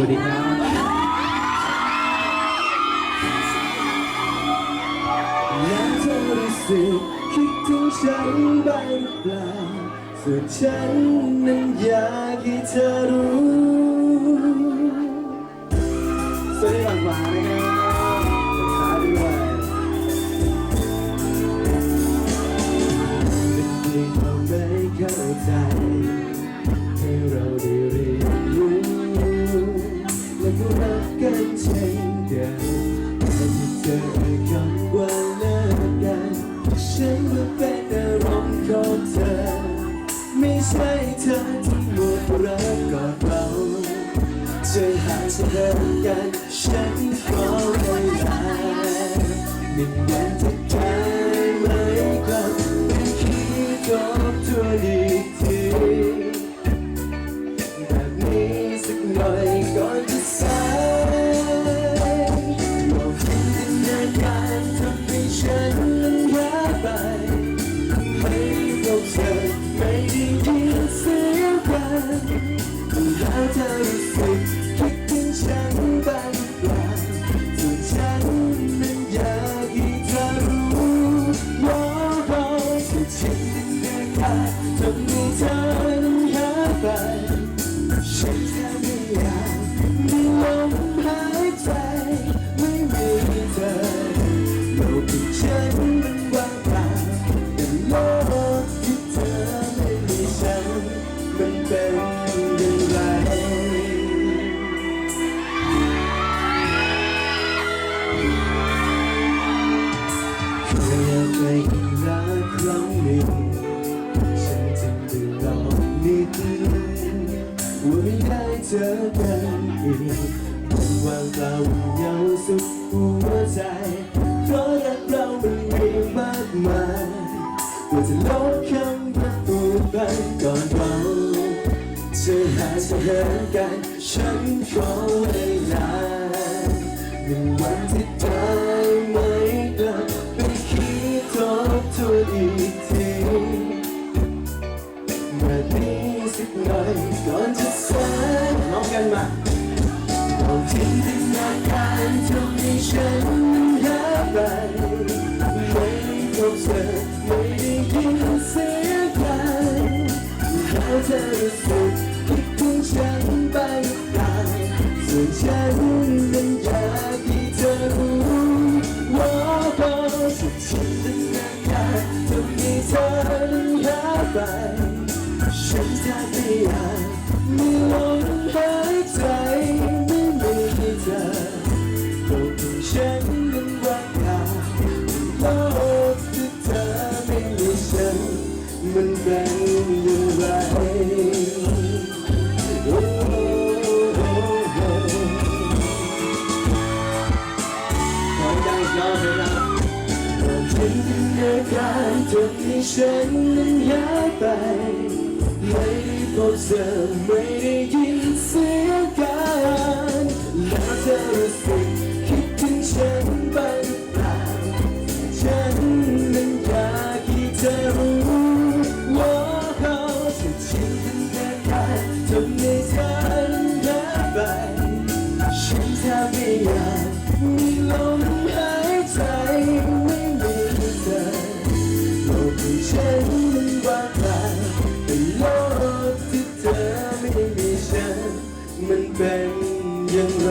วัสดีครับแล้วเธอรู้สึกคิดถึงฉันบ้างหรือเปล่าส่วนฉันนั้นอยากให้เธอรู้สวัสดีหวานๆนะครับ ฉันก็เป็นอารมณ์ของเธอ ไม่ใช่เธอที่หมดรักก่อนเราเจอหาเธอกันฉันขอเวลาหนึ่งวันจะได้ไหมกลับไปคิดทบทวนอีกทีแบบนี้สักหน่อยก่ นิดว่าไม่ได้เจอกันอีกมันว่างเปล่าเหงาสุดหัวใจเพราะรักเรามันมีมากมายกว่าจะลบคำว่าตัวไปก่อนเราจะหาจะเหินกันฉันขอเวลาหนึ่งวันที่ได้ไาย องจินตนาการจนให้ฉันนั้นหายไป ไม่ได้พบเธอไม่ได้ยินเสียงกันแล้วเธอรู้สึกคิดถึงฉันบ้างหรือเปล่าฉันนั้นอยากให้เธอรู้ว่าเขาจะจินตนาการทำให้เธอนั้นหายไปฉันแทบ ให้ฉันว่างเปล่าแต่โลกที่เธอไม่มีฉัน มันเป็นอย่างไร